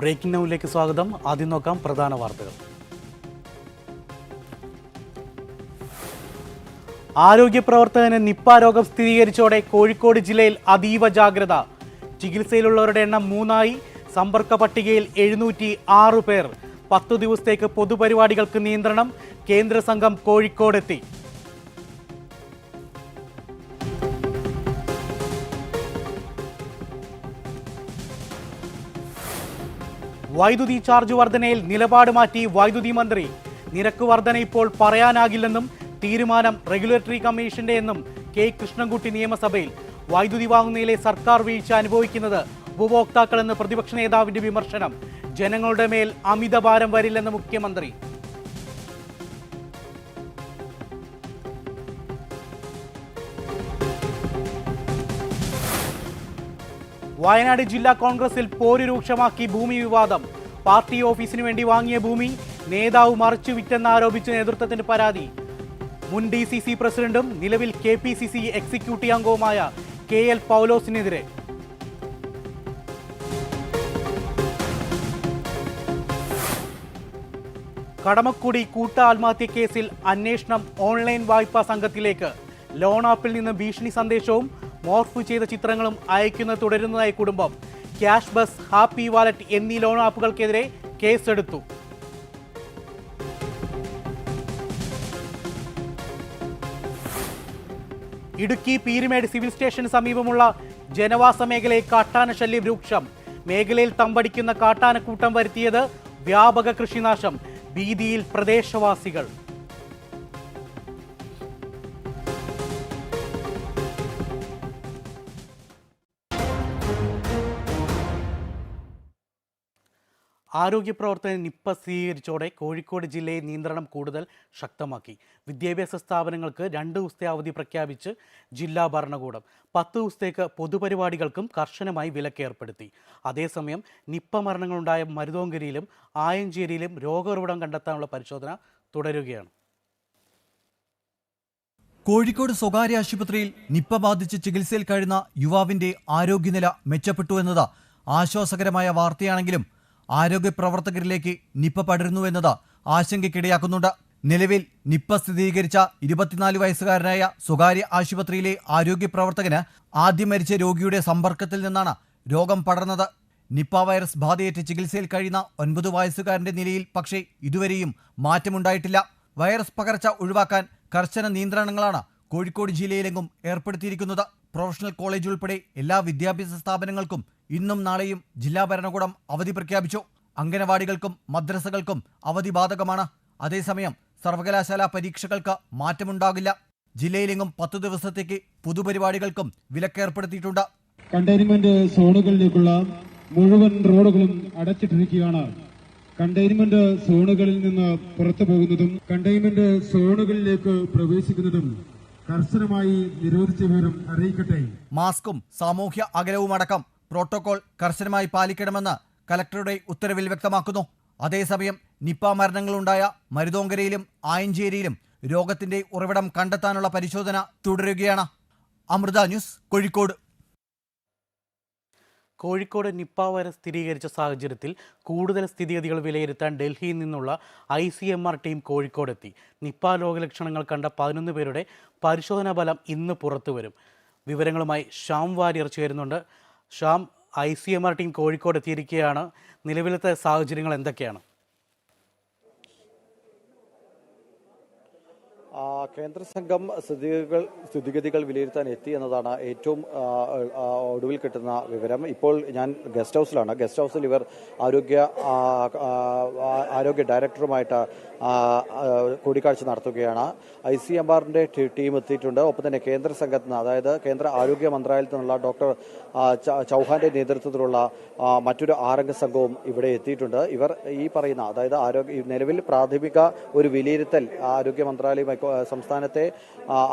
Breaking നൗവിലേക്ക് സ്വാഗതം. ആദ്യം നോക്കാം പ്രധാന വാർത്തകൾ. ആരോഗ്യ പ്രവർത്തകന് നിപ്പ രോഗം സ്ഥിരീകരിച്ചോടെ കോഴിക്കോട് ജില്ലയിൽ അതീവ ജാഗ്രത. ചികിത്സയിലുള്ളവരുടെ എണ്ണം മൂന്നായി. സമ്പർക്ക പട്ടികയിൽ എഴുന്നൂറ്റി ആറ് പേർ. പത്തു ദിവസത്തേക്ക് പൊതുപരിപാടികൾക്ക് നിയന്ത്രണം. കേന്ദ്ര സംഘം കോഴിക്കോടെത്തി. വൈദ്യുതി ചാർജ് വർധനയിൽ നിലപാട് മാറ്റി വൈദ്യുതി മന്ത്രി. നിരക്ക് വർധന ഇപ്പോൾ പറയാനാകില്ലെന്നും തീരുമാനം റെഗുലേറ്ററി കമ്മീഷന്റെ എന്നും കെ കൃഷ്ണൻകുട്ടി നിയമസഭയിൽ വൈദ്യുതി വാങ്ങുന്നതിലെ സർക്കാർ വീഴ്ച അനുഭവിക്കുന്നത് ഉപഭോക്താക്കളെന്ന് പ്രതിപക്ഷ നേതാവിന്റെ വിമർശനം. ജനങ്ങളുടെ മേൽ അമിതഭാരം വരില്ലെന്ന് മുഖ്യമന്ത്രി. വയനാട് ജില്ലാ കോൺഗ്രസിൽ പോര് രൂക്ഷമാക്കി ഭൂമി വിവാദം. പാർട്ടി ഓഫീസിനു വേണ്ടി വാങ്ങിയ ഭൂമി നേതാവ് മറിച്ചു വിറ്റെന്നാരോപിച്ച് നേതൃത്വത്തിന് പരാതി. മുൻ ഡി സി സി പ്രസിഡന്റും നിലവിൽ K P C C executive അംഗവുമായ കെ എൽ പൗലോസിനെതിരെ. കടമക്കുടി കൂട്ട ആത്മഹത്യ കേസിൽ അന്വേഷണം ഓൺലൈൻ വായ്പാ സംഘത്തിലേക്ക്. ലോൺ ആപ്പിൽ നിന്ന് ഭീഷണി സന്ദേശവും മോർഫ് ചെയ്ത ചിത്രങ്ങളും അയക്കുന്നത് തുടരുന്നതായി കുടുംബം. ക്യാഷ് ബസ് ഹാപ്പി വാലറ്റ് എന്നീ ലോൺ ആപ്പുകൾക്കെതിരെ കേസെടുത്തു. ഇടുക്കി പീരുമേട് സിവിൽ സ്റ്റേഷന് സമീപമുള്ള ജനവാസ മേഖലയിൽ കാട്ടാന ശല്യം രൂക്ഷം. മേഖലയിൽ തമ്പടിക്കുന്ന കാട്ടാനക്കൂട്ടം വരുത്തിയത് വ്യാപക കൃഷിനാശം. ഭീതിയിൽ പ്രദേശവാസികൾ. ആരോഗ്യ പ്രവർത്തനം നിപ്പ സ്ഥിരീകരിച്ചോടെ കോഴിക്കോട് ജില്ലയിൽ നിയന്ത്രണം കൂടുതൽ ശക്തമാക്കി. വിദ്യാഭ്യാസ സ്ഥാപനങ്ങൾക്ക് രണ്ട് ദിവസത്തെ അവധി പ്രഖ്യാപിച്ച് ജില്ലാ ഭരണകൂടം പത്ത് ദിവസത്തേക്ക് പൊതുപരിപാടികൾക്കും കർശനമായി വിലക്ക് ഏർപ്പെടുത്തി. അതേസമയം നിപ്പ മരണങ്ങളുണ്ടായ മരുതോങ്കരിയിലും ആയഞ്ചേരിയിലും രോഗോറവിടം കണ്ടെത്താനുള്ള പരിശോധന തുടരുകയാണ്. കോഴിക്കോട് സ്വകാര്യ ആശുപത്രിയിൽ നിപ്പ ബാധിച്ച് ചികിത്സയിൽ കഴിയുന്ന യുവാവിന്റെ ആരോഗ്യനില മെച്ചപ്പെട്ടു എന്നത് ആശ്വാസകരമായ വാർത്തയാണെങ്കിലും ആരോഗ്യ പ്രവർത്തകരിലേക്ക് നിപ്പ പടരുന്നു എന്നത് ആശങ്കയ്ക്കിടയാക്കുന്നുണ്ട്. നിലവിൽ നിപ്പ സ്ഥിരീകരിച്ച ഇരുപത്തിനാല് വയസ്സുകാരനായ സ്വകാര്യ ആശുപത്രിയിലെ ആരോഗ്യ പ്രവർത്തകന് ആദ്യം മരിച്ച രോഗിയുടെ സമ്പർക്കത്തിൽ നിന്നാണ് രോഗം പടർന്നത്. നിപ്പ വൈറസ് ബാധയേറ്റ് ചികിത്സയിൽ കഴിയുന്ന ഒൻപത് വയസ്സുകാരന്റെ നിലയിൽ പക്ഷേ ഇതുവരെയും മാറ്റമുണ്ടായിട്ടില്ല. വൈറസ് പകർച്ച ഒഴിവാക്കാൻ കർശന നിയന്ത്രണങ്ങളാണ് കോഴിക്കോട് ജില്ലയിലെങ്ങും ഏർപ്പെടുത്തിയിരിക്കുന്നത്. പ്രൊഫഷണൽ കോളേജ് ഉൾപ്പെടെ എല്ലാ വിദ്യാഭ്യാസ സ്ഥാപനങ്ങൾക്കും ഇന്നും നാളെയും ജില്ലാ ഭരണകൂടം അവധി പ്രഖ്യാപിച്ചു. അംഗനവാടികൾക്കും മദ്രസകൾക്കും അവധി ബാധകമാണ്. അതേസമയം സർവകലാശാല പരീക്ഷകൾക്ക് മാറ്റമുണ്ടാകില്ല. ജില്ലയിലെങ്ങും പത്തു ദിവസത്തേക്ക് പൊതുപരിപാടികൾക്കും വിലക്കേർപ്പെടുത്തിയിട്ടുണ്ട്. കണ്ടെയ്ൻമെന്റ് സോണുകളിലേക്കുള്ള മുഴുവൻ റോഡുകളും അടച്ചിട്ടിരിക്കുകയാണ്. കണ്ടെയ്ൻമെന്റ് സോണുകളിൽ നിന്ന് പുറത്തു പോകുന്നതും കണ്ടെയ്ൻമെന്റ് സോണുകളിലേക്ക് പ്രവേശിക്കുന്നതും കർശനമായി നിരോധിച്ചവരും അറിയിക്കട്ടെ. മാസ്കും സാമൂഹ്യ അകലവുമടക്കം പ്രോട്ടോകോൾ കർശനമായി പാലിക്കണമെന്ന് കലക്ടറുടെ ഉത്തരവിൽ വ്യക്തമാക്കുന്നു. അതേസമയം നിപ്പ മരണങ്ങളുണ്ടായ മരുതോങ്കരയിലും ആയഞ്ചേരിയിലും രോഗത്തിന്റെ ഉറവിടം കണ്ടെത്താനുള്ള പരിശോധന തുടരുകയാണ്. Amrita news Kozhikode. Kozhikode Nipah virus സ്ഥിരീകരിച്ച സാഹചര്യത്തിൽ കൂടുതൽ സ്ഥിതിഗതികൾ വിലയിരുത്താൻ ഡൽഹിയിൽ നിന്നുള്ള I C M R team കോഴിക്കോടെത്തി. Nipah രോഗലക്ഷണങ്ങൾ കണ്ട പതിനൊന്ന് പേരുടെ പരിശോധനാ ഫലം ഇന്ന് പുറത്തു വരും. വിവരങ്ങളുമായി ശ്യാം വാര്യർ ചേരുന്നുണ്ട്. Shyam I C M R team Kozhikode എത്തിയിരിക്കുകയാണ്. നിലവിലത്തെ സാഹചര്യങ്ങൾ എന്തൊക്കെയാണ്? കേന്ദ്ര സംഘം സ്ഥിതിഗതികൾ സ്ഥിതിഗതികൾ വിലയിരുത്താൻ എത്തി എന്നതാണ് ഏറ്റവും ഒടുവിൽ കിട്ടുന്ന വിവരം. ഇപ്പോൾ ഞാൻ ഗസ്റ്റ് ഹൗസിലാണ്. ഗസ്റ്റ് ഹൗസിൽ ഇവർ ആരോഗ്യ ആരോഗ്യ ഡയറക്ടറുമായിട്ട് കൂടിക്കാഴ്ച നടത്തുകയാണ്. ഐ സി എം ആറിന്റെ ടീം എത്തിയിട്ടുണ്ട്. ഒപ്പം തന്നെ കേന്ദ്ര സംഘത്തിൽ നിന്ന് അതായത് കേന്ദ്ര ആരോഗ്യ മന്ത്രാലയത്തിൽ നിന്നുള്ള ഡോക്ടർ ചൗഹാന്റെ നേതൃത്വത്തിലുള്ള മറ്റൊരു ആറംഗ സംഘവും ഇവിടെ എത്തിയിട്ടുണ്ട്. ഇവർ ഈ പറയുന്ന അതായത് ആരോഗ്യ നിലവിൽ പ്രാഥമിക ഒരു വിലയിരുത്തൽ ആരോഗ്യ മന്ത്രാലയവുമായി കൊ- സംസ്ഥാനത്തെ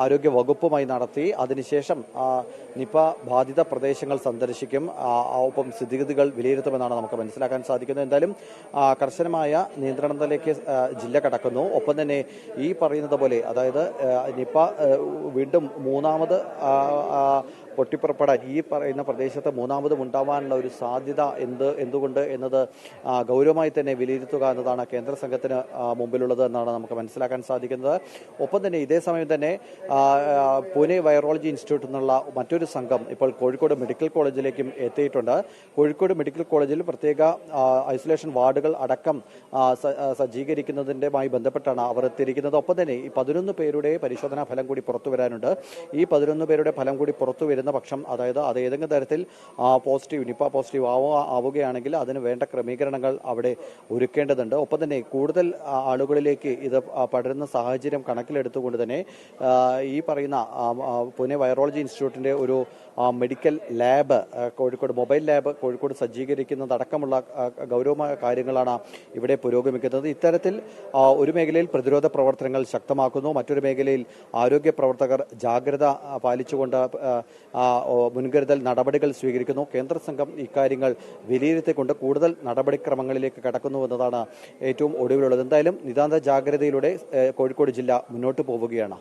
ആരോഗ്യ വകുപ്പുമായി നടത്തി. അതിനുശേഷം നിപ ബാധിത പ്രദേശങ്ങൾ സന്ദർശിക്കും. ഒപ്പം സ്ഥിതിഗതികൾ വിലയിരുത്തുമെന്നാണ് നമുക്ക് മനസ്സിലാക്കാൻ സാധിക്കുന്നത്. എന്തായാലും കർശനമായ നിയന്ത്രണത്തിലേക്ക് ജില്ല കടക്കുന്നു. ഒപ്പം തന്നെ ഈ പറയുന്നത് പോലെ അതായത് നിപ വീണ്ടും മൂന്നാമത് പൊട്ടിപ്പുറപ്പെടാൻ ഈ പറയുന്ന പ്രദേശത്ത് മൂന്നാമതും ഉണ്ടാവാനുള്ള ഒരു സാധ്യത എന്ത് എന്തുകൊണ്ട് എന്നത് ഗൗരവമായി തന്നെ വിലയിരുത്തുക എന്നതാണ് കേന്ദ്ര സംഘത്തിന് മുമ്പിലുള്ളത് എന്നാണ് നമുക്ക് മനസ്സിലാക്കാൻ സാധിക്കുന്നത്. ഒപ്പം തന്നെ ഇതേ സമയം തന്നെ പൂനെ വൈറോളജി ഇൻസ്റ്റിറ്റ്യൂട്ടിൽ നിന്നുള്ള മറ്റൊരു സംഘം ഇപ്പോൾ കോഴിക്കോട് മെഡിക്കൽ കോളേജിലേക്കും എത്തിയിട്ടുണ്ട്. കോഴിക്കോട് മെഡിക്കൽ കോളേജിൽ പ്രത്യേക ഐസൊലേഷൻ വാർഡുകൾ അടക്കം സജ്ജീകരിക്കുന്നതിന്റെമായി ബന്ധപ്പെട്ടാണ് അവർ എത്തിയിരിക്കുന്നത്. ഒപ്പം തന്നെ ഈ പതിനൊന്ന് പേരുടെ പരിശോധനാ ഫലം കൂടി പുറത്തു വരാനുണ്ട്. ഈ പതിനൊന്ന് പേരുടെ ഫലം കൂടി പുറത്തു പക്ഷം അതായത് അത് ഏതെങ്കിലും തരത്തിൽ പോസിറ്റീവ് നിപ്പ പോസിറ്റീവ് ആവുക ആവുകയാണെങ്കിൽ അതിന് വേണ്ട ക്രമീകരണങ്ങൾ അവിടെ ഒരുക്കേണ്ടതുണ്ട്. ഒപ്പം തന്നെ കൂടുതൽ ആളുകളിലേക്ക് ഇത് പടരുന്ന സാഹചര്യം കണക്കിലെടുത്തുകൊണ്ട് തന്നെ ഈ പറയുന്ന പൂനെ വൈറോളജി ഇൻസ്റ്റിറ്റ്യൂട്ടിന്റെ ഒരു medical lab Kozhikode mobile lab Kozhikode സജ്ജീകരിക്കുന്നതടക്കമുള്ള ഗൗരവമായ കാര്യങ്ങളാണ് ഇവിടെ പുരോഗമിക്കുന്നത്. ഇത്തരത്തിൽ ഒരു മേഖലയിൽ പ്രതിരോധ പ്രവർത്തനങ്ങൾ ശക്തമാക്കുന്നു. മറ്റൊരു മേഖലയിൽ ആരോഗ്യ പ്രവർത്തകർ ജാഗ്രത പാലിച്ചുകൊണ്ട് മുൻകരുതൽ നടപടികൾ സ്വീകരിക്കുന്നു. കേന്ദ്ര സംഘം ഇക്കാര്യങ്ങൾ വിലയിരുത്തിക്കൊണ്ട് കൂടുതൽ നടപടിക്രമങ്ങളിലേക്ക് കടക്കുന്നു എന്നതാണ് ഏറ്റവും ഒടുവിലുള്ളത്. എന്തായാലും നിതാന്ത ജാഗ്രതയിലൂടെ കോഴിക്കോട് ജില്ല മുന്നോട്ട് പോവുകയാണ്.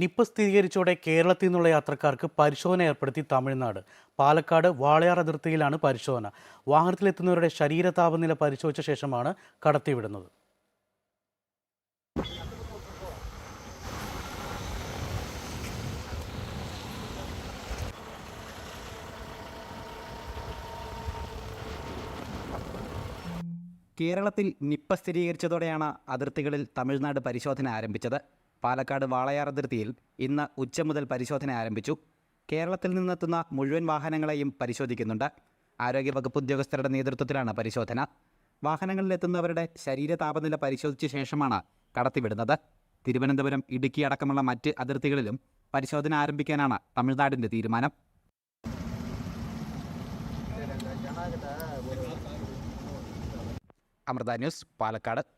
നിപ്പ സ്ഥിരീകരിച്ചോടെ കേരളത്തിൽ നിന്നുള്ള യാത്രക്കാർക്ക് പരിശോധന ഏർപ്പെടുത്തി തമിഴ്നാട്. പാലക്കാട് വാളയാർ അതിർത്തിയിലാണ് പരിശോധന. വാഹനത്തിലെത്തുന്നവരുടെ ശരീര താപനില പരിശോധിച്ച ശേഷമാണ് കടത്തിവിടുന്നത്. കേരളത്തിൽ നിപ്പ സ്ഥിരീകരിച്ചതോടെയാണ് അതിർത്തികളിൽ തമിഴ്നാട് പരിശോധന ആരംഭിച്ചത്. പാലക്കാട് വാളയാർ അതിർത്തിയിൽ ഇന്ന് ഉച്ച മുതൽ പരിശോധന ആരംഭിച്ചു. കേരളത്തിൽ നിന്നെത്തുന്ന മുഴുവൻ വാഹനങ്ങളെയും പരിശോധിക്കുന്നുണ്ട്. ആരോഗ്യവകുപ്പ് ഉദ്യോഗസ്ഥരുടെ നേതൃത്വത്തിലാണ് പരിശോധന. വാഹനങ്ങളിലെത്തുന്നവരുടെ ശരീര താപനില പരിശോധിച്ച ശേഷമാണ് കടത്തിവിടുന്നത്. തിരുവനന്തപുരം ഇടുക്കി അടക്കമുള്ള മറ്റ് അതിർത്തികളിലും പരിശോധന ആരംഭിക്കാനാണ് തമിഴ്നാടിന്റെ തീരുമാനം. അമൃത ന്യൂസ് പാലക്കാട്.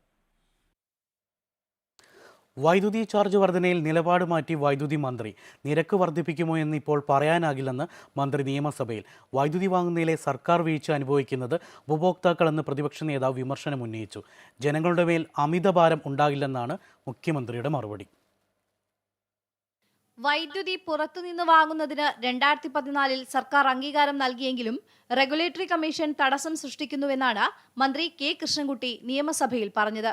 വൈദ്യുതി ചാർജ് വർധനയിൽ നിലപാട് മാറ്റി വൈദ്യുതി മന്ത്രി നിരക്ക് വർദ്ധിപ്പിക്കുമോ എന്ന് ഇപ്പോൾ പറയാനാകില്ലെന്ന് മന്ത്രി നിയമസഭയിൽ. വൈദ്യുതി വാങ്ങുന്നതിലെ സർക്കാർ വീഴ്ച അനുഭവിക്കുന്നത് ഉപഭോക്താക്കളെന്ന് പ്രതിപക്ഷ നേതാവ് വിമർശനം ഉന്നയിച്ചു. ജനങ്ങളുടെ മേൽ അമിതഭാരം ഉണ്ടാകില്ലെന്നാണ് മുഖ്യമന്ത്രിയുടെ മറുപടി. വൈദ്യുതി പുറത്തുനിന്ന് വാങ്ങുന്നതിന് രണ്ടായിരത്തി പതിനാലിൽ സർക്കാർ അംഗീകാരം നൽകിയെങ്കിലും റെഗുലേറ്ററി കമ്മീഷൻ തടസ്സം സൃഷ്ടിക്കുന്നുവെന്നാണ് മന്ത്രി കെ കൃഷ്ണൻകുട്ടി നിയമസഭയിൽ പറഞ്ഞത്.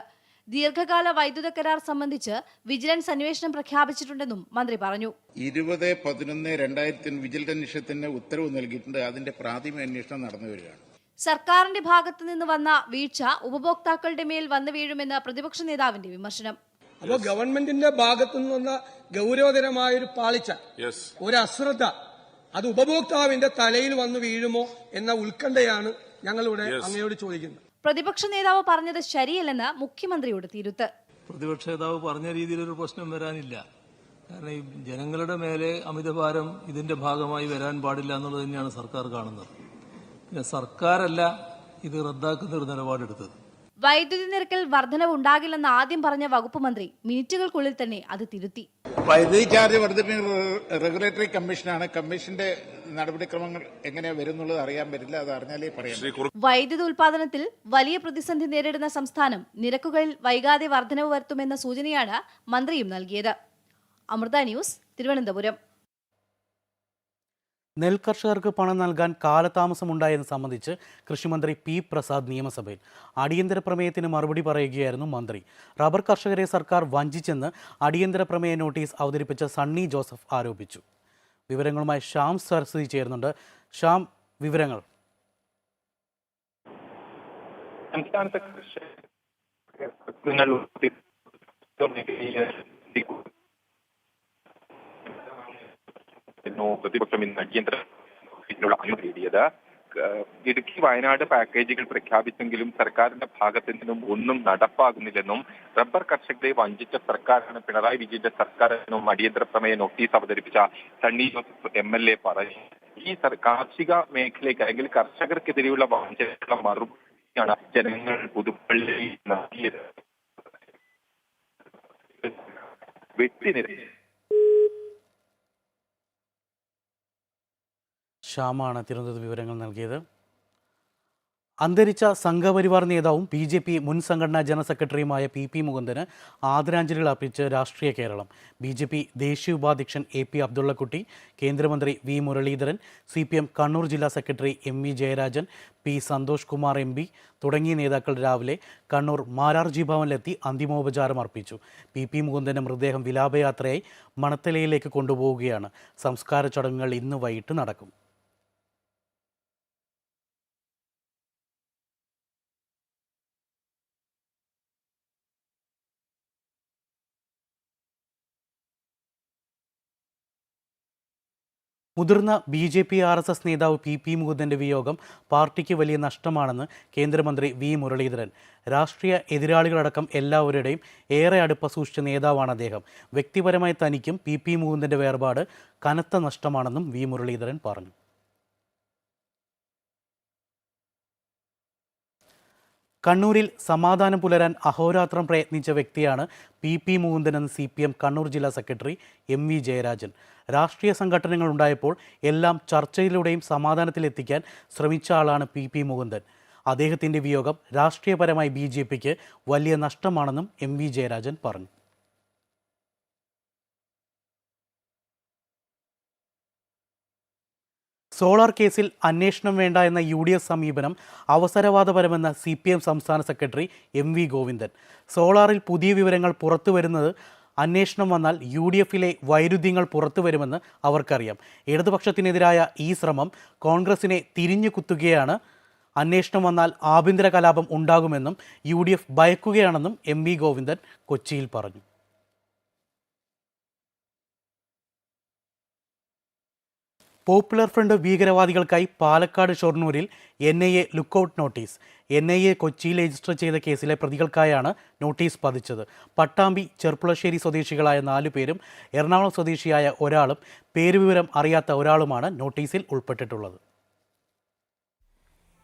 ദീർഘകാല വൈദ്യുത കരാർ സംബന്ധിച്ച് വിജിലൻസ് അന്വേഷണം പ്രഖ്യാപിച്ചിട്ടുണ്ടെന്നും മന്ത്രി പറഞ്ഞു. ഇരുപത് പതിനൊന്ന് രണ്ടായിരത്തി വിജിലൻസ് അന്വേഷണത്തിന് ഉത്തരവ് നൽകിയിട്ടുണ്ട്. അതിന്റെ പ്രാഥമിക അന്വേഷണം നടന്നു വരികയാണ്. സർക്കാരിന്റെ ഭാഗത്തു നിന്ന് വന്ന വീഴ്ച ഉപഭോക്താക്കളുടെ മേൽ വന്നു വീഴുമെന്ന് പ്രതിപക്ഷ നേതാവിന്റെ വിമർശനം. അപ്പോൾ ഗവൺമെന്റിന്റെ ഭാഗത്തു നിന്ന് വന്ന ഗൗരവതരമായ ഒരു പാളിച്ച ഒരു അശ്രദ്ധ അത് ഉപഭോക്താവിന്റെ തലയിൽ വന്നു വീഴുമോ എന്ന ഉത്കണ്ഠയാണ് ഞങ്ങളിവിടെ അങ്ങയോട് ചോദിക്കുന്നത്. പ്രതിപക്ഷ നേതാവ് പറഞ്ഞത് ശരിയല്ലെന്ന് മുഖ്യമന്ത്രിയോട് തിരുത്ത്. പ്രതിപക്ഷ നേതാവ് പറഞ്ഞ രീതിയിൽ ഒരു പ്രശ്നം വരാനില്ല. കാരണം ഈ ജനങ്ങളുടെ മേലെ അമിതഭാരം ഇതിന്റെ ഭാഗമായി വരാൻ പാടില്ല എന്നുള്ളത് തന്നെയാണ് സർക്കാർ കാണുന്നത്. പിന്നെ സർക്കാരല്ല ഇത് റദ്ദാക്കുന്ന ഒരു നിലപാടെടുത്തത്. വൈദ്യുതി നിരക്കിൽ വർധനവ് ഉണ്ടാകില്ലെന്ന് ആദ്യം പറഞ്ഞ വകുപ്പ് മന്ത്രി മിനിറ്റുകൾക്കുള്ളിൽ തന്നെ അത് തിരുത്തി. വൈദ്യുതി ചാർജ് വർദ്ധിപ്പിക്കുന്ന റെഗുലേറ്ററി കമ്മീഷനാണ്. കമ്മീഷന്റെ നടപടിക്രമങ്ങൾ എങ്ങനെ വരുന്നുള്ളത് അറിയാൻ പറ്റില്ല. അത് അറിഞ്ഞാലേ പറയാം വൈദ്യുതി ഉൽപാദനത്തിൽ വലിയ പ്രതിസന്ധി നേരിടുന്ന സംസ്ഥാനം നിരക്കുകളിൽ വൈകാതെ വർധനവ് വരുത്തുമെന്ന സൂചനയാണ് മന്ത്രിയും നൽകിയത്. അമൃത ന്യൂസ് തിരുവനന്തപുരം. നെൽ കർഷകർക്ക് പണം നൽകാൻ കാലതാമസമുണ്ടായെന്ന് സംബന്ധിച്ച് കൃഷിമന്ത്രി പി പ്രസാദ് നിയമസഭയിൽ അടിയന്തര പ്രമേയത്തിന് മറുപടി പറയുകയായിരുന്നു മന്ത്രി. റബ്ബർ കർഷകരെ സർക്കാർ വഞ്ചിച്ചെന്ന് അടിയന്തര പ്രമേയ നോട്ടീസ് അവതരിപ്പിച്ച സണ്ണി ജോസഫ് ആരോപിച്ചു. വിവരങ്ങളുമായി ശ്യാം സരസ്വതി ചേരുന്നുണ്ട് ശ്യാം വിവരങ്ങൾ. സംസ്ഥാനത്തെ കൃഷികൾ പ്രതിപക്ഷം ഇന്ന് അടിയന്തര നേടിയത്. ഇടുക്കി വയനാട് പാക്കേജുകൾ പ്രഖ്യാപിച്ചെങ്കിലും സർക്കാരിന്റെ ഭാഗത്തു നിന്നും ഒന്നും നടപ്പാകുന്നില്ലെന്നും റബ്ബർ കർഷകരെ വഞ്ചിച്ച സർക്കാരാണ് പിണറായി വിജയന്റെ സർക്കാർ എന്നും അടിയന്തര പ്രമേയ നോട്ടീസ് അവതരിപ്പിച്ച Sunny Joseph M L A പറഞ്ഞു. ഈ കാർഷിക മേഖലയ്ക്ക് അല്ലെങ്കിൽ കർഷകർക്കെതിരെയുള്ള വഞ്ചനയുള്ള മറുപടിയാണ് ജനങ്ങൾ പുതുപ്പള്ളിയിൽ നൽകിയത്. വെട്ടിനിരത്തി ശ്യാമാണ് തിരുവനന്തപുരത്ത് വിവരങ്ങൾ നൽകിയത്. അന്തരിച്ച സംഘപരിവാർ നേതാവും ബി ജെ പി മുൻ സംഘടനാ ജനറൽ സെക്രട്ടറിയുമായ പി പി മുകുന്ദന് ആദരാഞ്ജലികൾ അർപ്പിച്ച് രാഷ്ട്രീയ കേരളം. ബി ജെ പി ദേശീയ ഉപാധ്യക്ഷൻ എ പി അബ്ദുള്ളക്കുട്ടി കേന്ദ്രമന്ത്രി V Muraleedharan C P M Kannur ജില്ലാ secretary M V Jayarajan P Santhosh Kumar M P തുടങ്ങിയ നേതാക്കൾ രാവിലെ കണ്ണൂർ മാരാർജി ഭവനിലെത്തി അന്തിമോപചാരം അർപ്പിച്ചു. പി പി മുകുന്ദന്റെ മൃതദേഹം വിലാപയാത്രയായി മണത്തലയിലേക്ക് കൊണ്ടുപോവുകയാണ്. സംസ്കാര ചടങ്ങുകൾ ഇന്ന് വൈകിട്ട് നടക്കും. മുതിർന്ന B J P R S S നേതാവ് പി പി മുകുന്ദന്റെ വിയോഗം പാർട്ടിക്ക് വലിയ നഷ്ടമാണെന്ന് കേന്ദ്രമന്ത്രി വി മുരളീധരൻ. രാഷ്ട്രീയ എതിരാളികളടക്കം എല്ലാവരുടെയും ഏറെ അടുപ്പ സൂക്ഷിച്ച നേതാവാണ് അദ്ദേഹം. വ്യക്തിപരമായി തനിക്കും പി പി മുകുന്ദന്റെ വേർപാട് കനത്ത നഷ്ടമാണെന്നും വി മുരളീധരൻ പറഞ്ഞു. കണ്ണൂരിൽ സമാധാനം പുലരാൻ അഹോരാത്രം പ്രയത്നിച്ച വ്യക്തിയാണ് പി പി മുകുന്ദൻ എന്ന് സി പി എം കണ്ണൂർ ജില്ലാ സെക്രട്ടറി എം വി ജയരാജൻ. രാഷ്ട്രീയ സംഘടനകൾ ഉണ്ടായപ്പോൾ എല്ലാം ചർച്ചയിലൂടെയും സമാധാനത്തിലെത്തിക്കാൻ ശ്രമിച്ച ആളാണ് പി പി മുകുന്ദൻ. അദ്ദേഹത്തിന്റെ വിയോഗം രാഷ്ട്രീയപരമായി ബി ജെ പിക്ക് വലിയ നഷ്ടമാണെന്നും എം വി ജയരാജൻ പറഞ്ഞു. സോളാർ കേസിൽ അന്വേഷണം വേണ്ട എന്ന യു ഡി എഫ് സമീപനം അവസരവാദപരമെന്ന സി പി എം സംസ്ഥാന സെക്രട്ടറി എം വി ഗോവിന്ദൻ. സോളാറിൽ പുതിയ വിവരങ്ങൾ പുറത്തു വരുന്നത് അന്വേഷണം വന്നാൽ യു ഡി എഫിലെ വൈരുദ്ധ്യങ്ങൾ പുറത്തു വരുമെന്ന് അവർക്കറിയാം. ഇടതുപക്ഷത്തിനെതിരായ ഈ ശ്രമം കോൺഗ്രസിനെ തിരിഞ്ഞു കുത്തുകയാണ്. അന്വേഷണം വന്നാൽ ആഭ്യന്തര കലാപം ഉണ്ടാകുമെന്നും യു ഡി എഫ് ഭയക്കുകയാണെന്നും എം വി ഗോവിന്ദൻ കൊച്ചിയിൽ പറഞ്ഞു. പോപ്പുലർ ഫ്രണ്ട് ഭീകരവാദികൾക്കായി Palakkad ഷൊർണൂരിൽ N I A lookout notice N I A കൊച്ചിയിൽ രജിസ്റ്റർ ചെയ്ത കേസിലെ പ്രതികൾക്കായാണ് നോട്ടീസ് പതിച്ചത്. പട്ടാമ്പി ചെർപ്പുളശ്ശേരി സ്വദേശികളായ നാലു പേരും എറണാകുളം സ്വദേശിയായ ഒരാളും പേരുവിവരം അറിയാത്ത ഒരാളുമാണ് നോട്ടീസിൽ ഉൾപ്പെട്ടിട്ടുള്ളത്.